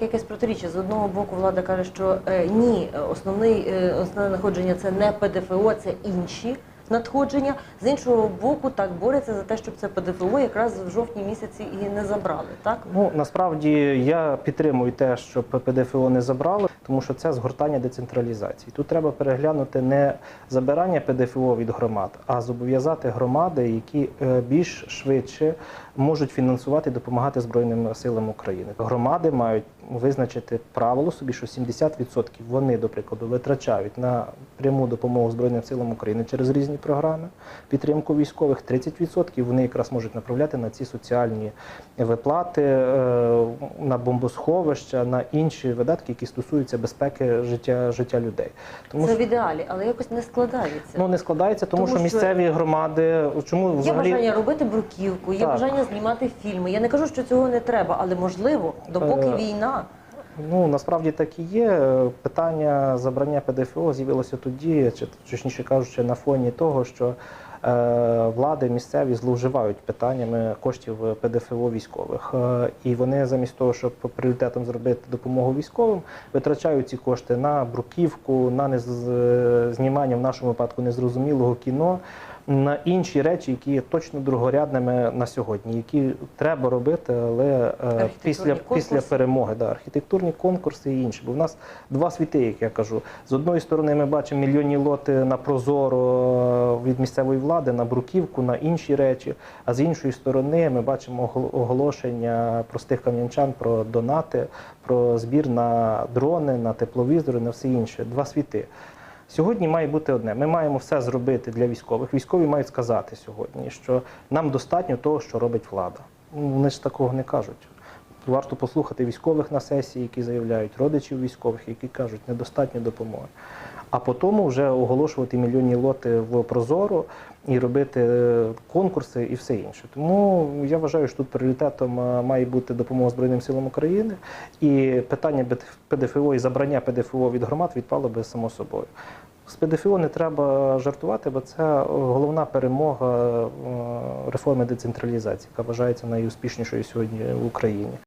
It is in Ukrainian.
Якесь протиріччя. З одного боку влада каже, що е, ні, е, основний е, основне надходження це не ПДФО, це інші надходження. З іншого боку, так борються за те, щоб це ПДФО якраз в жовтні місяці і не забрали. Так Ну насправді я підтримую те, щоб ПДФО не забрали, тому що це згортання децентралізації. Тут треба переглянути не забирання ПДФО від громад, а зобов'язати громади, які е, більш швидше можуть фінансувати і допомагати Збройним силам України. Громади мають визначити правило собі, що 70% вони, до прикладу, витрачають на пряму допомогу Збройним силам України через різні програми, підтримку військових. 30% вони якраз можуть направляти на ці соціальні виплати, е, на бомбосховища, на інші видатки, які стосуються безпеки життя, життя людей. Тому це в ідеалі, але якось не складається. ну не складається, тому, Тому що що- місцеві громади чому Є взагалі бажання робити бруківку, є Так. бажання знімати фільми. Я не кажу, що цього не треба, але можливо, допоки Е, війна. Ну насправді так і є. Питання забрання ПДФО з'явилося тоді, чи точніше кажучи, на фоні того, що е, влади місцеві зловживають питаннями коштів ПДФО військових. Е, і вони замість того, щоб пріоритетом зробити допомогу військовим, витрачають ці кошти на бруківку, на нез... знімання в нашому випадку незрозумілого кіно. На інші речі, які є точно другорядними на сьогодні, які треба робити, але е, після, конкурси. після перемоги, да, архітектурні конкурси і інші. Бо в нас два світи, як я кажу. З одної сторони, ми бачимо мільйонні лоти на прозоро е, від місцевої влади, на бруківку, на інші речі. А з іншої сторони, ми бачимо огол- оголошення простих кам'янчан про донати, про збір на дрони, на тепловізори, на все інше. Два світи. Сьогодні має бути одне. Ми маємо все зробити для військових. Військові мають сказати сьогодні, що нам достатньо того, що робить влада. Ну, Вони ж такого не кажуть. Варто послухати військових на сесії, які заявляють, родичів військових, які кажуть, недостатньо допомоги. А потім вже оголошувати мільйонні лоти в Прозоро і робити е, конкурси і все інше. Тому я вважаю, що тут пріоритетом е, має бути допомога Збройним силам України, і питання ПДФО і забрання ПДФО від громад відпало би само собою. З ПДФО не треба жартувати, бо це головна перемога е, реформи децентралізації, яка вважається найуспішнішою сьогодні в Україні.